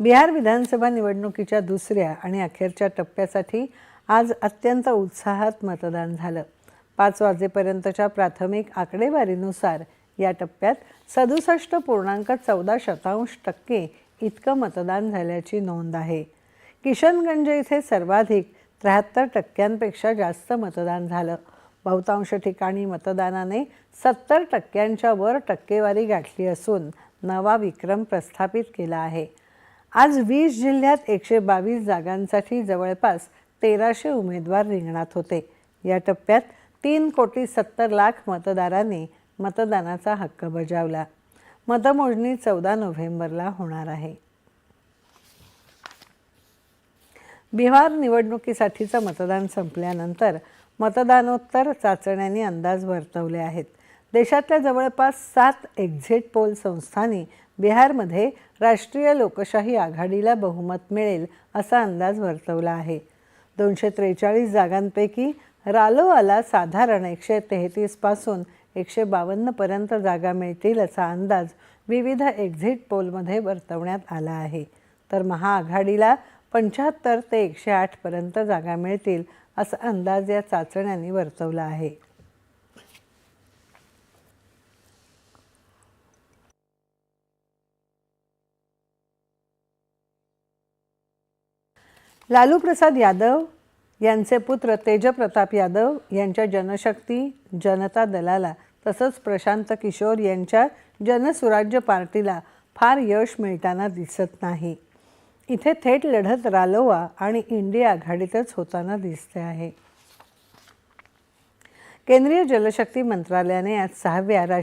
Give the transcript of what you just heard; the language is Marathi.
बिहार विधानसभा निवडणुकीच्या दुसऱ्या आणि अखेरच्या टप्प्यासाठी आज अत्यंत उत्साहात मतदान झालं. पाच वाजेपर्यंतच्या प्राथमिक आकडेवारीनुसार या टप्प्यात सदुसष्ट पूर्णांक चौदा शतांश टक्के इतकं मतदान झाल्याची नोंद आहे. किशनगंज इथे सर्वाधिक त्र्याहत्तर टक्क्यांपेक्षा जास्त मतदान झालं. बहुतांश ठिकाणी मतदानाने सत्तर टक्क्यांच्या वर टक्केवारी गाठली असून नवा विक्रम प्रस्थापित केला आहे. आज वीस जिल्ह्यात एकशे बावीस जागांसाठी जवळपास तेराशे उमेदवार रिंगणात होते. या टप्प्यात तीन कोटी सत्तर लाख मतदारांनी मतदानाचा हक्क बजावला. मतमोजणी चौदा नोव्हेंबरला होणार आहे. बिहार निवडणुकीसाठीचं मतदान संपल्यानंतर मतदानोत्तर चाचण्यांनी अंदाज वर्तवले आहेत. देशातल्या जवळपास सात एक्झिट पोल संस्थांनी बिहारमध्ये राष्ट्रीय लोकशाही आघाडीला बहुमत मिळेल असा अंदाज वर्तवला आहे. दोनशे त्रेचाळीस जागांपैकी रालोआला साधारण एकशे तेहतीसपासून एकशे बावन्नपर्यंत जागा मिळतील असा अंदाज विविध एक्झिट पोलमध्ये वर्तवण्यात आला आहे. तर महाआघाडीला पंच्याहत्तर ते एकशे आठपर्यंत जागा मिळतील असा अंदाज या चाचण्यांनी वर्तवला आहे. लालू प्रसाद यादव यांचे पुत्र तेजप्रताप यादव यांच्या जनशक्ती जनता दलाला तसंच प्रशांत किशोर यांच्या जनसुराज्य पार्टीला फार यश मिळताना दिसत नाही. इथे थेट लढत रालोआ आणि इंडिया आघाडीतच होताना दिसते आहे. केंद्रीय जलशक्ती मंत्रालयाने आज सहाव्या राष्ट्रीय